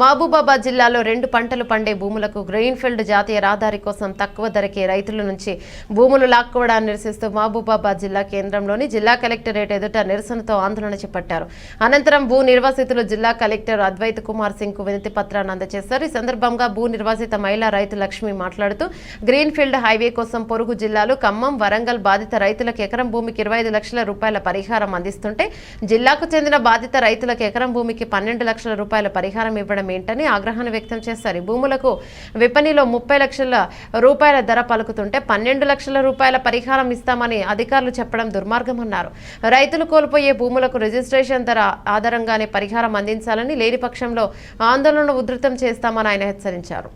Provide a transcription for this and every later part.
మహబూబాబాద్ జిల్లాలో రెండు పంటలు పండే భూములకు గ్రెయిన్ఫీల్డ్ జాతీయ రహదారి కోసం తక్కువ ధరకే రైతుల నుంచి భూములు లాక్కోవడాన్ని నిరసిస్తూ మహబూబాబాద్ జిల్లా కేంద్రంలోని జిల్లా కలెక్టరేట్ ఎదుట నిరసనతో ఆందోళన చేపట్టారు. అనంతరం భూ నిర్వాసితులు జిల్లా కలెక్టర్ అద్వైత్ కుమార్ సింగ్కు వినతి పత్రాన్ని అందజేశారు. ఈ సందర్భంగా భూ నిర్వాసిత మహిళా రైతు లక్ష్మి మాట్లాడుతూ గ్రీన్ఫీల్డ్ హైవే కోసం పొరుగు జిల్లాలు ఖమ్మం వరంగల్ బాధిత రైతులకు ఎకరం భూమికి ఇరవై ఐదు లక్షల రూపాయల పరిహారం అందిస్తుంటే జిల్లాకు చెందిన బాధిత రైతులకు ఎకరం భూమికి పన్నెండు లక్షల రూపాయల పరిహారం ఇవ్వడం ఇవ్వడం ఏంటని ఆగ్రహాన్ని వ్యక్తం చేశారు. భూములకు విపణిలో ముప్పై లక్షల రూపాయల ధర పలుకుతుంటే పన్నెండు లక్షల రూపాయల పరిహారం ఇస్తామని అధికారులు చెప్పడం దుర్మార్గమన్నారు. రైతులు కోల్పోయే భూములకు రిజిస్ట్రేషన్ ధర ఆధారంగానే పరిహారం అందించాలని లేని పక్షంలో ఆందోళన ఉధృతం చేస్తామని ఆయన హెచ్చరించారు.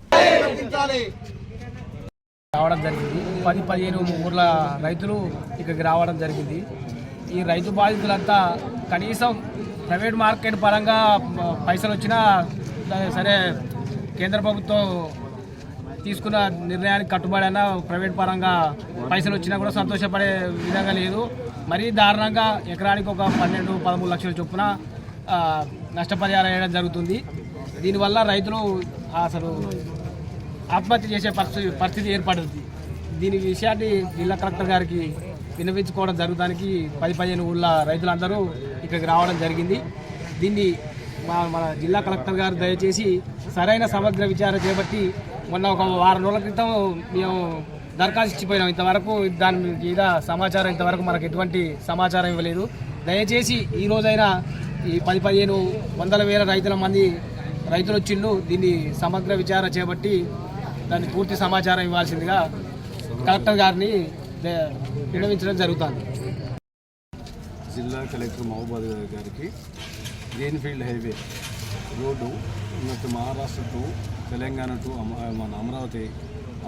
రావడం జరిగింది. పది పదిహేను ఊర్ల రైతులు ఇక్కడికి రావడం జరిగింది. ఈ రైతు బాధితులంతా కనీసం ప్రైవేట్ మార్కెట్ పరంగా పైసలు వచ్చినా సరే కేంద్ర ప్రభుత్వం తీసుకున్న నిర్ణయానికి కట్టుబడి అయినా ప్రైవేట్ పరంగా పైసలు వచ్చినా కూడా సంతోషపడే విధంగా లేదు. మరీ దారుణంగా ఎకరానికి ఒక పన్నెండు పదమూడు లక్షల చొప్పున నష్టపరిహారం వేయడం జరుగుతుంది. దీనివల్ల రైతులు అసలు ఆత్మహత్య చేసే పరిస్థితి పరిస్థితి ఏర్పడుతుంది దీని విషయాన్ని జిల్లా కలెక్టర్ గారికి విన్నవించుకోవడం జరుగుతానికి పది పదిహేను ఊళ్ళ రైతులందరూ ఇక్కడికి రావడం జరిగింది. దీన్ని మన జిల్లా కలెక్టర్ గారు దయచేసి సరైన సమగ్ర విచారణ చేపట్టి మొన్న ఒక వారం రోజుల క్రితం మేము దరఖాస్తు ఇచ్చిపోయినాం. ఇంతవరకు దాని మీద సమాచారం ఇంతవరకు మనకు ఎటువంటి సమాచారం ఇవ్వలేదు. దయచేసి ఈ రోజైనా ఈ పది పదిహేను వందల వేల రైతుల మంది రైతులు వచ్చిండు దీన్ని సమగ్ర విచారణ చేపట్టి దాన్ని పూర్తి సమాచారం ఇవ్వాల్సిందిగా కలెక్టర్ గారిని విన్నవించడం జరుగుతుంది. జిల్లా కలెక్టర్ మహబూబాద్ గారికి గ్రీన్ఫీల్డ్ హైవే రోడ్డు ఉన్నట్టు మహారాష్ట్ర టు తెలంగాణ టు అమ- మన అమరావతి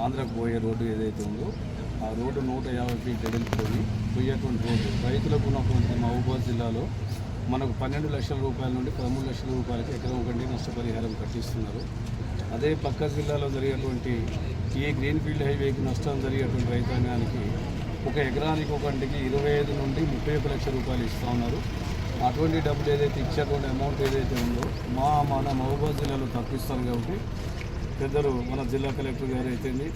ఆంధ్రకు పోయే రోడ్డు ఏదైతే ఉందో ఆ రోడ్డు నూట యాభై ఫీట్ ఎదుర్కొని పోయేటువంటి రోడ్డు. రైతులకు ఉన్నటువంటి మహబూబాద్ జిల్లాలో మనకు పన్నెండు లక్షల రూపాయల నుండి పదమూడు లక్షల రూపాయలకి ఎకరం ఒకటి నష్టపరిహారం కట్టిస్తున్నారు. అదే పక్క జిల్లాలో జరిగేటువంటి ఈ గ్రీన్ఫీల్డ్ హైవేకి నష్టం జరిగేటువంటి రైతాంగానికి ఒక ఎకరానికి ఒకంటికి ఇరవై ఐదు నుండి ముప్పై ఒక లక్షల రూపాయలు ఇస్తూ ఉన్నారు. అటువంటి డబ్బులు ఏదైతే ఇచ్చేటువంటి అమౌంట్ ఏదైతే ఉందో మా మన మహబూబాద్ జిల్లాలో తప్పిస్తారు కాబట్టి పెద్దలు మన జిల్లా కలెక్టర్ గారు అయితేంది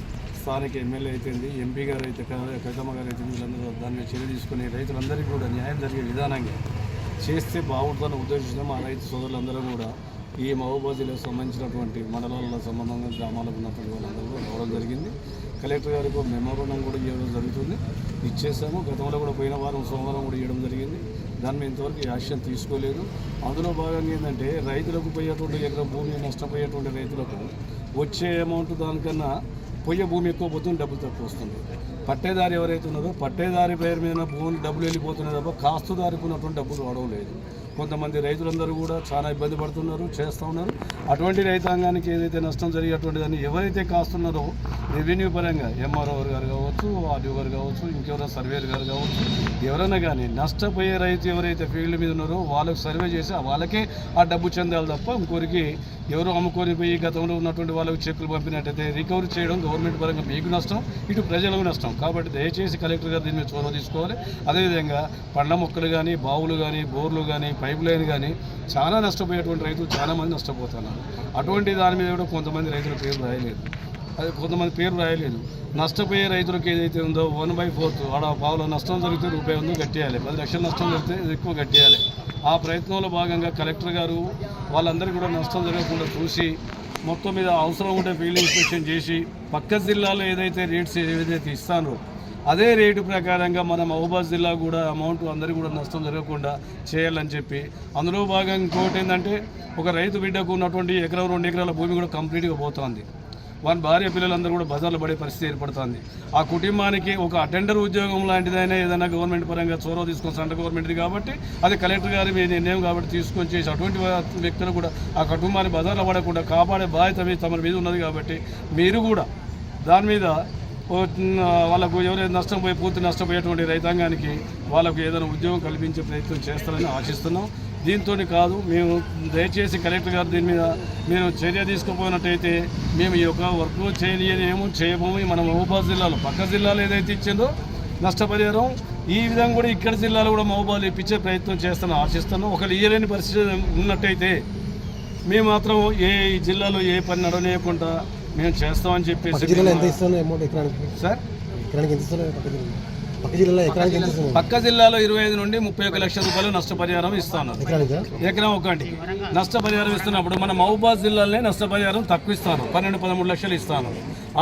స్థానిక ఎమ్మెల్యే అయితేంది ఎంపీ గారు అయితే కదమ్మ గారు అయితే వీళ్ళందరూ దాన్ని చర్య తీసుకుని రైతులందరికీ కూడా న్యాయం జరిగే విధానంగా చేస్తే బాగుంటుందని ఉద్దేశించిన మా రైతు సోదరులందరూ కూడా ఈ మహబూబాద్ జిల్లాకు సంబంధించినటువంటి మండలాల సంబంధంగా గ్రామాలకు ఉన్నటువంటి వాళ్ళందరూ రావడం జరిగింది. కలెక్టర్ గారికి మెమోరండం కూడా ఇవ్వడం జరుగుతుంది. ఇచ్చేసాము. గతంలో కూడా పోయిన వారం సోమవారం కూడా ఇవ్వడం జరిగింది. దాని ఇంతవరకు యాక్షన్ తీసుకోలేదు. అందులో భాగంగా ఏంటంటే రైతులకు పోయేటువంటి ఎకరం భూమి నష్టపోయేటువంటి రైతులకు వచ్చే అమౌంట్ దానికన్నా పోయే భూమి ఎక్కువ పోతుంది డబ్బులు తక్కువ వస్తుంది. పట్టేదారి ఎవరైతే ఉన్నారో పట్టేదారి పేరు మీద భూమి డబ్బులు వెళ్ళిపోతున్నాయి తప్ప కాస్తుదారికి ఉన్నటువంటి డబ్బులు వాడడం లేదు. కొంతమంది రైతులందరూ కూడా చాలా ఇబ్బంది పడుతున్నారు చేస్తూ ఉన్నారు. అటువంటి రైతాంగానికి ఏదైతే నష్టం జరిగేటువంటి దాన్ని ఎవరైతే కాస్తున్నారో రెవెన్యూ పరంగా ఎంఆర్ఓ గారు కావచ్చు ఆర్డీఓ గారు కావచ్చు ఇంకెవరైనా సర్వేర్ గారు కావచ్చు ఎవరైనా కానీ నష్టపోయే రైతు ఎవరైతే ఫీల్డ్ మీద ఉన్నారో వాళ్ళకి సర్వే చేసి వాళ్ళకే ఆ డబ్బు చెందాలి తప్ప ఇంకోరికి ఎవరు అమ్ముకొని పోయి గతంలో ఉన్నటువంటి వాళ్ళకి చెక్కులు పంపినట్టయితే రికవరీ చేయడం గవర్నమెంట్ పరంగా మీకు నష్టం ఇటు ప్రజలకు నష్టం. కాబట్టి దయచేసి కలెక్టర్ గారు దీని మీద చొరవ తీసుకోవాలి. అదేవిధంగా పండ్ల మొక్కలు కానీ బావులు కానీ బోర్లు కానీ పైప్ లైన్ కానీ చాలా నష్టపోయేటువంటి రైతులు చాలామంది నష్టపోతున్నారు. అటువంటి దాని మీద కూడా కొంతమంది రైతుల పేరు రాయలేదు. అది కొంతమంది పేరు రాయలేదు. నష్టపోయే రైతులకు ఏదైతే ఉందో వన్ బై ఫోర్త్ ఆడ పావులో నష్టం జరిగితే రూపాయి ఉందో కట్టేయాలి. పది లక్షల నష్టం జరిగితే ఎక్కువ కట్టేయాలి. ఆ ప్రయత్నంలో భాగంగా కలెక్టర్ గారు వాళ్ళందరికీ కూడా నష్టం జరగకుండా చూసి మొత్తం మీద అవసరం ఉంటే ఫీల్డ్ ఇన్స్పెక్షన్ చేసి పక్క జిల్లాలో ఏదైతే రేట్స్ ఏదైతే ఇస్తానో అదే రేటు ప్రకారంగా మన మహబూబాద్ జిల్లా కూడా అమౌంట్ అందరికీ కూడా నష్టం జరగకుండా చేయాలని చెప్పి అందులో భాగంగా ఇంకోటి ఏంటంటే ఒక రైతు బిడ్డకు ఉన్నటువంటి ఎకరం రెండు ఎకరాల భూమి కూడా కంప్లీట్గా పోతుంది. వాని భార్య పిల్లలందరూ కూడా బజార్లో పడే పరిస్థితి ఏర్పడుతుంది. ఆ కుటుంబానికి ఒక అటెండర్ ఉద్యోగం లాంటిదైనా ఏదైనా గవర్నమెంట్ పరంగా చొరవ తీసుకొని సెంట్రల్ గవర్నమెంట్ది కాబట్టి అది కలెక్టర్ గారి మీ నిర్ణయం కాబట్టి తీసుకొని చేసి అటువంటి వ్యక్తులు కూడా ఆ కుటుంబాన్ని బజార్లో పడకుండా కాపాడే బాధ్యత తమ మీద ఉన్నది కాబట్టి మీరు కూడా దాని మీద వాళ్ళకు ఎవరైనా నష్టం పోయి పూర్తి నష్టపోయేటువంటి రైతాంగానికి వాళ్ళకు ఏదైనా ఉద్యోగం కల్పించే ప్రయత్నం చేస్తారని ఆశిస్తున్నాం. దీంతో కాదు మేము దయచేసి కలెక్టర్ గారు దీని మీద మీరు చర్య తీసుకుపోయినట్టయితే మేము ఈ యొక్క వర్క్ చేయలేము చేయము మన మహబూబాద్ జిల్లాలో పక్క జిల్లాలో ఏదైతే ఇచ్చిందో నష్టపరిహారం ఈ విధంగా కూడా ఇక్కడ జిల్లాలో కూడా మహబూబాద్ ఇప్పించే ప్రయత్నం చేస్తాను ఆశిస్తున్నాం. ఒకరు ఇయ్యలేని పరిస్థితి ఉన్నట్టయితే మేము మాత్రం ఏ జిల్లాలో ఏ పని నడవలేకుండా మేము చేస్తామని చెప్పేసి సార్? పక్క జిల్లాలో? పక్క జిల్లాలో ఎకరానికి ఎంత ఇస్తున్నారు పక్క జిల్లాలో ఇరవై ఐదు నుండి ముప్పై ఒక లక్షల రూపాయలు నష్టపరిహారం ఇస్తాను. ఎకరం ఒకటి. నష్టపరిహారం ఇస్తున్నప్పుడు మన మహబూబాద్ జిల్లాలోనే నష్టపరిహారం తక్కువ ఇస్తాను. పన్నెండు పదమూడు లక్షలు ఇస్తాను.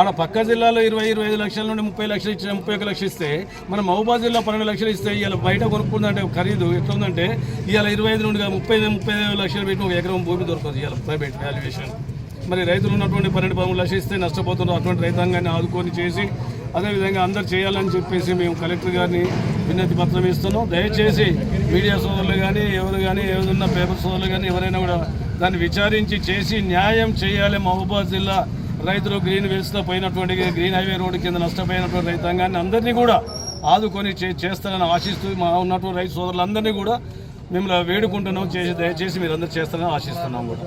ఆడ పక్క జిల్లాలో ఇరవై ఇరవై ఐదు లక్షల నుండి ముప్పై లక్షలు ఇచ్చిన ముప్పై ఒక లక్షలు ఇస్తే మన మహబూబాద్ జిల్లా పన్నెండు లక్షలు ఇస్తే ఇవాళ బయట కొనుక్కుందంటే ఖరీదు. ఎట్లుందంటే ఇవాళ ఇరవై ఐదు నుండి ముప్పై ముప్పై ఐదు లక్షలు పెట్టి ఒక ఎకరం భూమి దొరకదు ఇవాళ ప్రైవేట్ వాల్యుయేషన్ మరి రైతులు ఉన్నటువంటి పన్నెండు పదమూడు లక్షలు ఇస్తే నష్టపోతున్నారు. అటువంటి రైతాంగాన్ని ఆదుకొని చేసి అదేవిధంగా అందరు చేయాలని చెప్పేసి మేము కలెక్టర్ గారిని విన్నతి పత్రం ఇస్తున్నాం. దయచేసి మీడియా సోదరులు కానీ ఎవరు కానీ ఏదైనా పేపర్ సోదరులు కానీ ఎవరైనా కూడా దాన్ని విచారించి చేసి న్యాయం చేయాలి. మహబూబాద్ జిల్లా రైతులు గ్రీన్ వేస్తో పోయినటువంటి గ్రీన్ హైవే రోడ్డు కింద నష్టపోయినటువంటి రైతాంగాన్ని అందరినీ కూడా ఆదుకొని చే చేస్తారని ఆశిస్తూ మా ఉన్నటువంటి రైతు సోదరులందరినీ కూడా మిమ్మల్ని వేడుకుంటున్నాం. చేసి దయచేసి మీరు అందరూ చేస్తారని ఆశిస్తున్నాం కూడా.